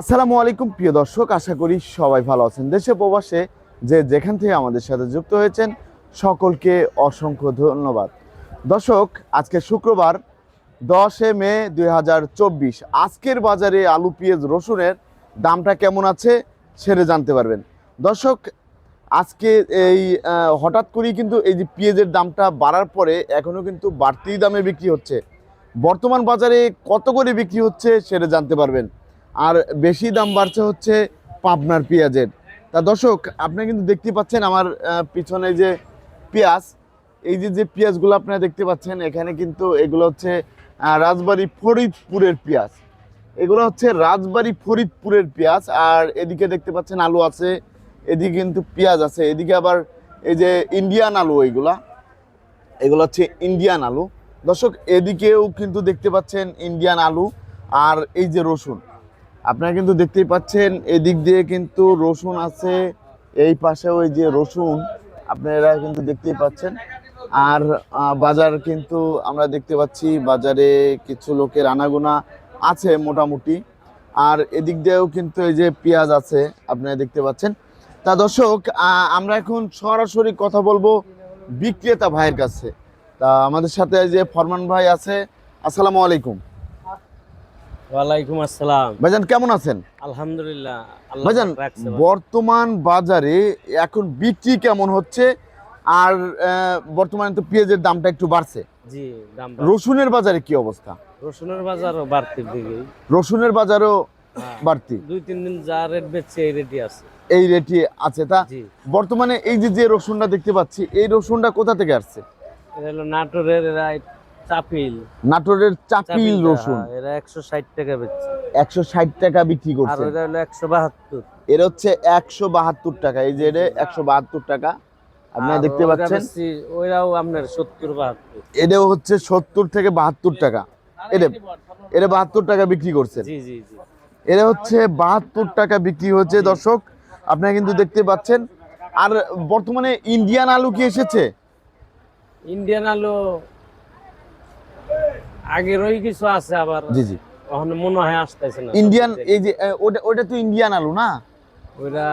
আসসালামু আলাইকুম, প্রিয় দর্শক, আশা করি সবাই ভালো আছেন। দেশে প্রবাসে যে যেখান থেকে আমাদের সাথে যুক্ত হয়েছেন, সকলকে অসংখ্য ধন্যবাদ। দর্শক, আজকে শুক্রবার, দশে মে দু হাজার চব্বিশ। আজকের বাজারে আলু, পেঁয়াজ, রসুনের দামটা কেমন আছে সেটা জানতে পারবেন। দর্শক, আজকে এই হঠাৎ করেই কিন্তু এই যে পেঁয়াজের দামটা বাড়ার পরে এখনও কিন্তু বাড়তি দামে বিক্রি হচ্ছে। বর্তমান বাজারে কত করে বিক্রি হচ্ছে সেটা জানতে পারবেন। আর বেশি দাম বাড়ছে হচ্ছে পাবনার পেঁয়াজের। তা দর্শক, আপনি কিন্তু দেখতে পাচ্ছেন আমার পিছনে যে পেঁয়াজ, এই যে যে পেঁয়াজগুলো আপনারা দেখতে পাচ্ছেন, এখানে কিন্তু এগুলো হচ্ছে রাজবাড়ি ফরিদপুরের পেঁয়াজ। এগুলো হচ্ছে রাজবাড়ি ফরিদপুরের পেঁয়াজ, আর এদিকে দেখতে পাচ্ছেন আলু আছে, এদিকে কিন্তু পেঁয়াজ আছে, এদিকে আবার এই যে ইন্ডিয়ান আলু এইগুলা এগুলো হচ্ছে ইন্ডিয়ান আলু। দর্শক, এদিকেও কিন্তু দেখতে পাচ্ছেন ইন্ডিয়ান আলু, আর এই যে রসুন। আপনারা কিন্তু দেখতেই পাচ্ছেন, এদিক দিয়ে কিন্তু রসুন আছে, এই পাশে ওই যে রসুন, আপনারা কিন্তু দেখতেই পাচ্ছেন। আর বাজার কিন্তু আমরা দেখতে পাচ্ছি, বাজারে কিছু লোকের আনাগোনা আছে মোটামুটি। আর এদিক দিয়েও কিন্তু এই যে পেঁয়াজ আছে, আপনারা দেখতে পাচ্ছেন। তা দর্শক আমরা এখন সরাসরি কথা বলব বিক্রেতা ভাইয়ের কাছে। তা আমাদের সাথে যে ফরমান ভাই আছে, আসসালামু আলাইকুম। ওয়ালাইকুম আসসালাম। ভাইজান কেমন আছেন? আলহামদুলিল্লাহ ভাইজান বর্তমান বাজারে এখন বিক্রি কেমন হচ্ছে? আর বর্তমানে তো পেঁয়াজের দামটা একটু বাড়ছে। জি দাম রসুনের বাজারে কি অবস্থা? রসুনের বাজারও বাড়তির দিকে। রসুনের বাজারও হ্যাঁ, বাড়তি। দুই তিন দিন যা রেট বেচছে এই রেটই আছে। এই রেটই আছে। তা বর্তমানে এই যে যে রসুনটা দেখতে পাচ্ছি এই রসুনটা কোথা থেকে আসছে? এটা হলো নাটোরের এই চাপিল। নাটোরের চাপিল রসুন। হ্যাঁ, এরা একশো ষাট টাকা বেচছে। টাকা বিক্রি আর করছে। ওটা হলো একশো বাহাত্তর। এর হচ্ছে একশো বাহাত্তর টাকা। এই যে এটা একশো বাহাত্তর। টাকা। আপনারা দেখতে পাচ্ছেন? ওইরাও আপনার সত্তর বাহাত্তর। এটাও হচ্ছে সত্তর থেকে বাহাত্তর টাকা। এটা এটা বাহাত্তর টাকা বিক্রি করছেন। জি জি জি। এটা হচ্ছে বাহাত্তর টাকা বিক্রি হচ্ছে দর্শক। আপনারা কিন্তু দেখতে পাচ্ছেন। আর বর্তমানে ইন্ডিয়ান আলু কি এসেছে? ইন্ডিয়ান আলু আগেরই কিছু আছে আবার জি জি। ওখানে মনে হয় আসতেছে না। ইন্ডিয়ান এই যে ওটা ওটা তো ইন্ডিয়ান আলু না? ওইটা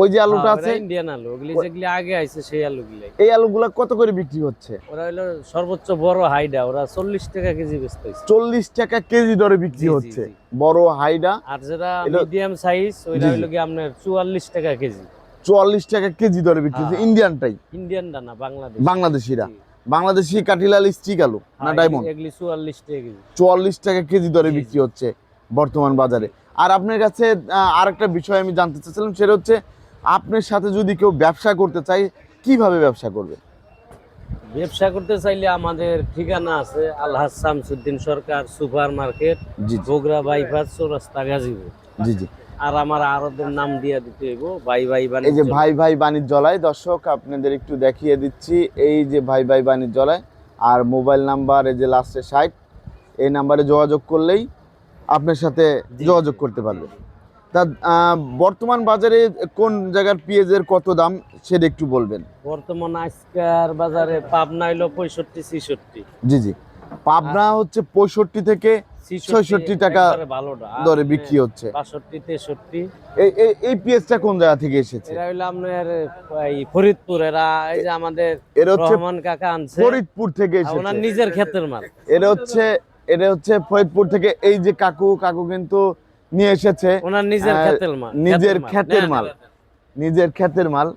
ওই যে আলুটা আছে? ইন্ডিয়ান আলু। ওগুলি যেগুলি আগে আইছে সেই আলুগুলি। এই আলুগুলা কত করে বিক্রি হচ্ছে? ওরা হলো সর্বোচ্চ বড় হাইডা। ওরা চল্লিশ টাকা কেজি বেচতেছে চল্লিশ টাকা কেজি দরে বিক্রি হচ্ছে। বড় হাইডা। আর যেটা মিডিয়াম সাইজ ওইটা। হলো কি আপনার চুয়াল্লিশ টাকা কেজি। চুয়াল্লিশ টাকা কেজি দরে বিক্রি হচ্ছে। ইন্ডিয়ানটাই ইন্ডিয়ানটা না বাংলাদেশ। বাংলাদেশিরা। বাংলাদেশি কাঠিলাল স্টিক আলু না হ্যাঁ, ডায়মন্ড? চুয়াল্লিশ টাকা কেজি। চুয়াল্লিশ টাকা কেজি দরে। বিক্রি হচ্ছে বর্তমান বাজারে। আর আপনার কাছে আর একটা বিষয় আমি জানতে চাচ্ছিলাম সেটা হচ্ছে আপনার সাথে যদি কেউ ব্যবসা করতে চায় কীভাবে ব্যবসা করবে? ব্যবসা করতে চাইলে আমাদের ঠিকানা আছে Alhaj Shamsuddin Sarkar super market Bogura bypass চৌরাস্তা গাজীপুর। জি জি। আর আমার আরদের নাম দিয়ে দিতে হইব ভাই ভাই এই যে ভাই ভাই বাণিজ্যালয় দর্শক আপনাদের একটু দেখিয়ে দিচ্ছি এই যে ভাই ভাই বাণিজ্যালয় আর মোবাইল নাম্বার এই যে লাস্টে সাইট এই নাম্বারে যোগাযোগ করলেই আপনার সাথে যোগাযোগ করতে পারবে। তা বর্তমান বাজারে কোন জায়গার পেঁয়াজের কত দাম সেটা একটু বলবেন। বর্তমান আজকের বাজারে পাবনা হইল পঁয়ষট্টি ছিষট্টি। জি জি। পাবনা হচ্ছে পঁয়ষট্টি থেকে 66 টাকা দরে বিক্রি হচ্ছে। বাষট্টি তেষট্টি। এই এই এই পেঁয়াজটা কোন জায়গা থেকে এসেছে? এরা হইল আপনার এই ফরিদপুর এরা এই যে আমাদের রহমান কাকা আনছে। ফরিদপুর থেকে আর ওনার নিজের ক্ষেতের মাল। এটা হচ্ছে এটা হচ্ছে ফরিদপুর থেকে এই যে কাকু কাকু কিন্তু নিয়ে এসেছে। ওনার নিজের ক্ষেতের মাল নিজের ক্ষেতের মাল। নেন, নেন। নিজের ক্ষেতের মাল।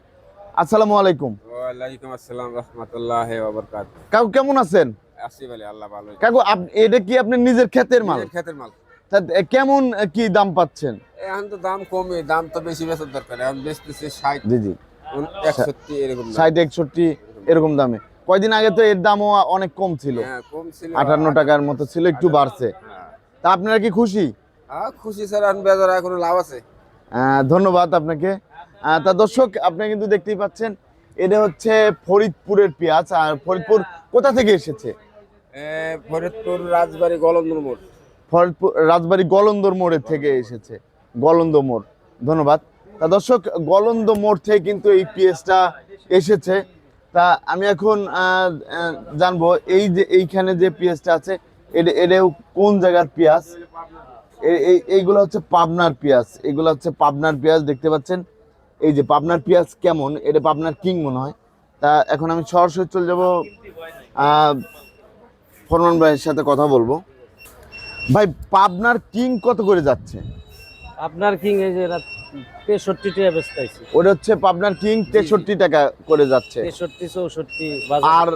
আসসালামু আলাইকুম। ওয়ালাইকুম আসসালাম রহমতুল্লাহ ওবরকাত কাকু কেমন আছেন? আসি বলে আল্লাহ ভালো কাকু এটা কি আপনি নিজের ক্ষেতের মাল? ক্ষেতের মাল। কেমন কি দাম পাচ্ছেন? এখন তো দাম কমে দাম তো বেশি বেচার দরকার। এখন বেচতেছে ষাট জি জি। একষট্টি এরকম ষাট একষট্টি এরকম দামে। কয়দিন আগে তো এর দামও অনেক কম ছিল। হ্যাঁ আটান্ন টাকার মতো ছিল একটু বাড়ছে। হ্যাঁ। তা আপনারা কি খুশি? হ্যাঁ, খুশি স্যার এখন বেজার কোনো লাভ আছে? ধন্যবাদ আপনাকে। তা দর্শক আপনি কিন্তু দেখতেই পাচ্ছেন এটা হচ্ছে ফরিদপুরের পেঁয়াজ। আর ফরিদপুর কোথা থেকে এসেছে? ফরিদপুর রাজবাড়ি গলন্দর মোড়। ফরিদপুর, রাজবাড়ী গলন্দর মোড়ের থেকে এসেছে। গলন্দ মোড়। ধন্যবাদ। তা দর্শক গলন্দ মোড় থেকে কিন্তু এই পেঁয়াজটা এসেছে। তা আমি এখন জানব এই যে এইখানে যে পেঁয়াজটা আছে এটা এটাও কোন জায়গার পেঁয়াজ? এই এই- এইগুলো হচ্ছে পাবনার পেঁয়াজ। এগুলো হচ্ছে পাবনার পেঁয়াজ, দেখতে পাচ্ছেন? এই যে পাবনার পেঁয়াজ কেমন? এটা পাবনার কিং মনে হয়। তা এখন আমি সরাসরি চলে যাব ফরমান ভাইয়ের সাথে কথা বলব। ভাই পাবনার কিং কত করে যাচ্ছে? আপনার কিং এই যে তেষট্টি টাকা বেচতেছি। ওটা হচ্ছে পাবনার কিং তেষট্টি টাকা করে যাচ্ছে। তেষট্টি চৌষট্টি আর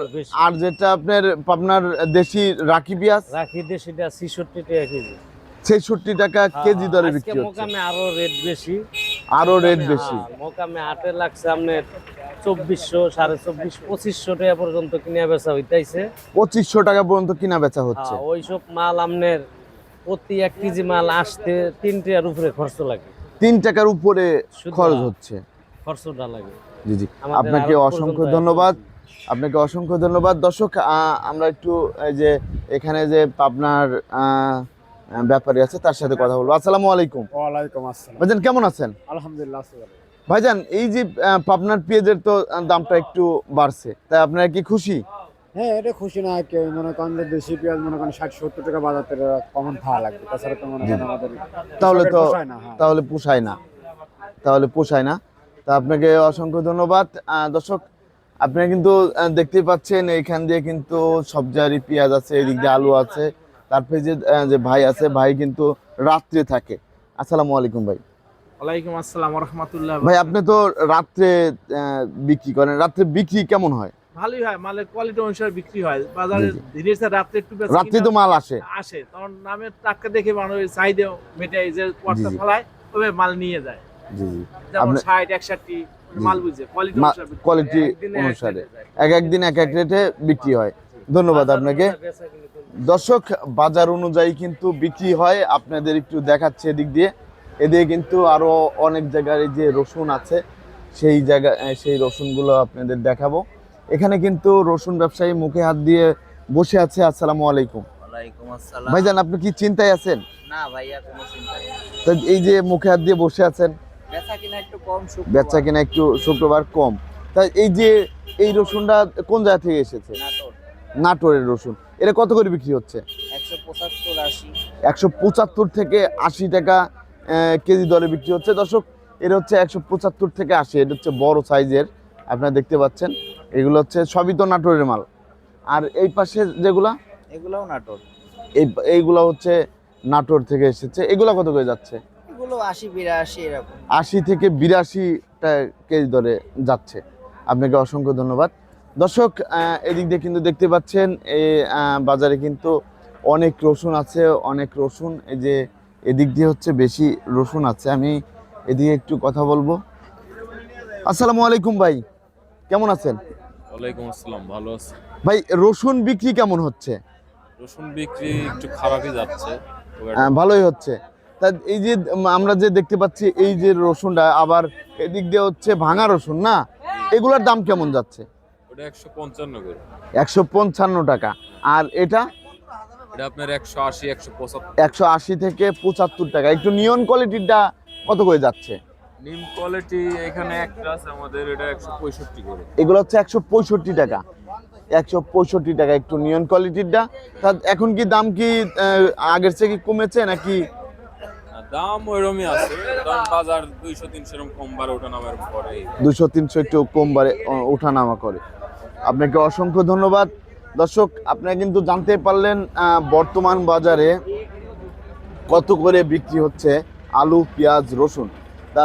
আর যেটা আপনার পাবনার দেশি রাখি পেঁয়াজ? রাখি ছিষট্টি টাকা কেজি। ছেষট্টি টাকা কেজি দরে বিক্রি হচ্ছে। মোকামে আরও রেট বেশি। আরও রেট বেশি। হ্যাঁ, মোকামে আটে লাগছে আপনার চব্বিশশো সাড়ে চব্বিশ পঁচিশশো টাকা পর্যন্ত কিনে বেচা হইতাইছে। পঁচিশশো টাকা পর্যন্ত কিনা বেচা হচ্ছে। হ্যাঁ, ওইসব মাল আপনার প্রতি এক কেজি মাল আসতে তিন টাকার উপরে খরচ লাগে। তিন টাকার উপরে খরচ হচ্ছে। খরচটা লাগে। জি জি। আপনাকে অসংখ্য ধন্যবাদ। আপনাকে অসংখ্য ধন্যবাদ। দর্শক আহ, আমরা একটু এই যে এখানে যে পাবনার আহ, ব্যাপারী আছে তার সাথে কথা বলব। আসসালামু আলাইকুম। ওয়ালাইকুম আসসালাম। কেমন আছেন? আলহামদুলিল্লাহ। ভাইজান এই যে পাবনার পেঁয়াজের তো দামটা একটু বাড়ছে তাই আপনারা কি খুশি? হ্যাঁ এটা খুশি না কেউ। মনে করেন যে দেশি পেঁয়াজ মনে করেন ষাট সত্তর টাকা বাজার থেকে কমন খাওয়া লাগবে। তাছাড়া তো মনে করেন আমাদের তাহলে তো হ্যাঁ। তাহলে পোষায় না। তাহলে পোষায় না। তা আপনাকে অসংখ্য ধন্যবাদ। দর্শক আপনারা কিন্তু দেখতেই পাচ্ছেন এইখান দিয়ে কিন্তু সবজারি পেঁয়াজ আছে এদিক দিয়ে আলু আছে তারপরে যে যে ভাই আছে ভাই কিন্তু রাত্রে থাকে। আসসালামু আলাইকুম ভাই। ওয়ালাইকুম আসসালাম রহমতুল্লাহ ভাই আপনি তো রাত্রে বিক্রি করেন। রাত্রে বিক্রি কেমন হয়? ভালোই হয় মালের কোয়ালিটি অনুসারে বিক্রি হয়। বাজারে ধীরে ধীরে রাত্রে একটু রাত্রে তো মাল আসে। আসে। তখন নামের টাকা দেখে মানুষ চাহিদা মেটাই যে পর্তা জি। ফলায় তবে মাল নিয়ে যায়। জি যেমন ষাট একষট্টি মাল বুঝে কোয়ালিটি অনুসারে এক একদিন এক এক রেটে বিক্রি হয়। ধন্যবাদ আপনাকে। দর্শক বাজার অনুযায়ী কিন্তু বিক্রি হয়। আপনাদের একটু দেখাচ্ছে এদিক দিয়ে। এদিকে কিন্তু আরও অনেক জায়গায় যে রসুন আছে সেই জায়গা সেই রসুনগুলো আপনাদের দেখাবো। এখানে কিন্তু রসুন ব্যবসায়ী মুখে হাত দিয়ে বসে আছে আসসালামু আলাইকুম। আসসালাম। ভাইজান আপনি কি চিন্তায় আছেন? না ভাইয়া কোনো চিন্তা এই যে মুখে হাত দিয়ে বসে আছেন বেচা কিনা একটু কম শুক্রবার। কম। তাই এই যে এই রসুনটা কোন জায়গা থেকে এসেছে? নাটোর। নাটোরের রসুন। এটা কত করে বিক্রি হচ্ছে? একশো পঁচাত্তর একশো পঁচাত্তর থেকে আশি টাকা কেজি দরে বিক্রি হচ্ছে। দর্শক এটা হচ্ছে একশো পঁচাত্তর থেকে আশি। এটা হচ্ছে বড় সাইজের আপনারা দেখতে পাচ্ছেন। এগুলো হচ্ছে সবই তো নাটোরের মাল। আর এই পাশে যেগুলা? এগুলোও নাটোর। এই এইগুলো হচ্ছে নাটোর থেকে এসেছে। এগুলো কত করে যাচ্ছে? এগুলো আশি বিরাশি এরকম। আশি থেকে বিরাশি কেজি দরে যাচ্ছে। আপনাকে অসংখ্য ধন্যবাদ। দর্শক এদিক দিয়ে কিন্তু দেখতে পাচ্ছেন এই বাজারে কিন্তু অনেক রসুন আছে অনেক রসুন। এই যে এদিক দিয়ে হচ্ছে বেশি রসুন আছে। আমি এদিকে একটু কথা বলব। আসসালামু আলাইকুম ভাই কেমন আছেন? ওয়ালাইকুম আসসালাম ভালো আছি। ভাই রসুন বিক্রি কেমন হচ্ছে? রসুন বিক্রি একটু খারাপই যাচ্ছে আহ, ভালোই হচ্ছে। তা এই যে আমরা যে দেখতে পাচ্ছি এই যে রসুনটা আবার এদিক দিয়ে হচ্ছে ভাঙা রসুন না? এগুলোর দাম কেমন যাচ্ছে? ওটা একশো পঞ্চান্ন করে। একশো পঞ্চান্ন টাকা। আর এটা? আপনার একশো আশি একশো পঁচাত্তর। একশো আশি থেকে পঁচাত্তর টাকা। একটু নিয়ন কোয়ালিটিরটা কত করে যাচ্ছে? নিম কোয়ালিটি এখানে একটা আছে আমাদের এটা একশো পঁয়ষট্টি করে। এগুলো হচ্ছে একশো পঁয়ষট্টি টাকা। একশো পঁয়ষট্টি টাকা একটু নিয়ন কোয়ালিটিরটা তা এখন কি দাম কি আগের থেকে কি কমেছে নাকি? দাম ওইরকমই আছে। দাম বাজার দুইশো তিনশো এরকম কম বারে ওঠা নামার পরে দুশো তিনশো একটু কম বারে আহ, ওঠানামা করে। আপনাকে অসংখ্য ধন্যবাদ। দর্শক, আপনারা কিন্তু জানতে পারলেন বর্তমান বাজারে কত করে বিক্রি হচ্ছে আলু, পেঁয়াজ, রসুন। তা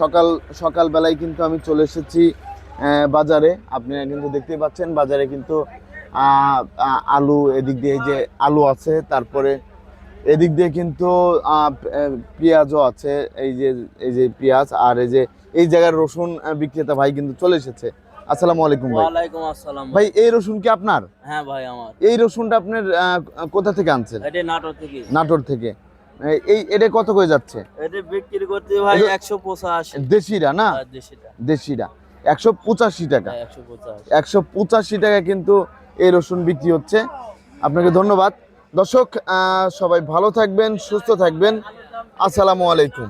সকাল, সকালবেলায় কিন্তু আমি চলে এসেছি বাজারে। আপনারা কিন্তু দেখতেই পাচ্ছেন, বাজারে কিন্তু আলু এদিক দিয়ে যে আলু আছে, তারপরে এদিক দিয়ে কিন্তু পেঁয়াজও আছে, এই যে এই যে পেঁয়াজ আর এই যে, এই জায়গার রসুন বিক্রেতা ভাই কিন্তু চলে এসেছে। আসসালামু আলাইকুম ভাই। ওয়ালাইকুম আসসালাম ভাই এই রসুন কি আপনার? হ্যাঁ ভাই আমার। এই রসুনটা আপনার কোথা থেকে আনছেন? এটা নাটোর থেকে। নাটোর থেকে। এই- এটা কত করে যাচ্ছে? এটা বিক্রি করতে ভাই এটা- একশো পঁচাশি। দেশিরা না? দেশিটা দেশিরা। একশো পঁচাশি টাকা। হ্যাঁ, একশো পঁচাশি। একশো পঁচাশি টাকা কিন্তু এই রসুন বিক্রি হচ্ছে। আপনাকে ধন্যবাদ। দর্শক আহ, সবাই ভালো থাকবেন সুস্থ থাকবেন। আসসালামু আলাইকুম।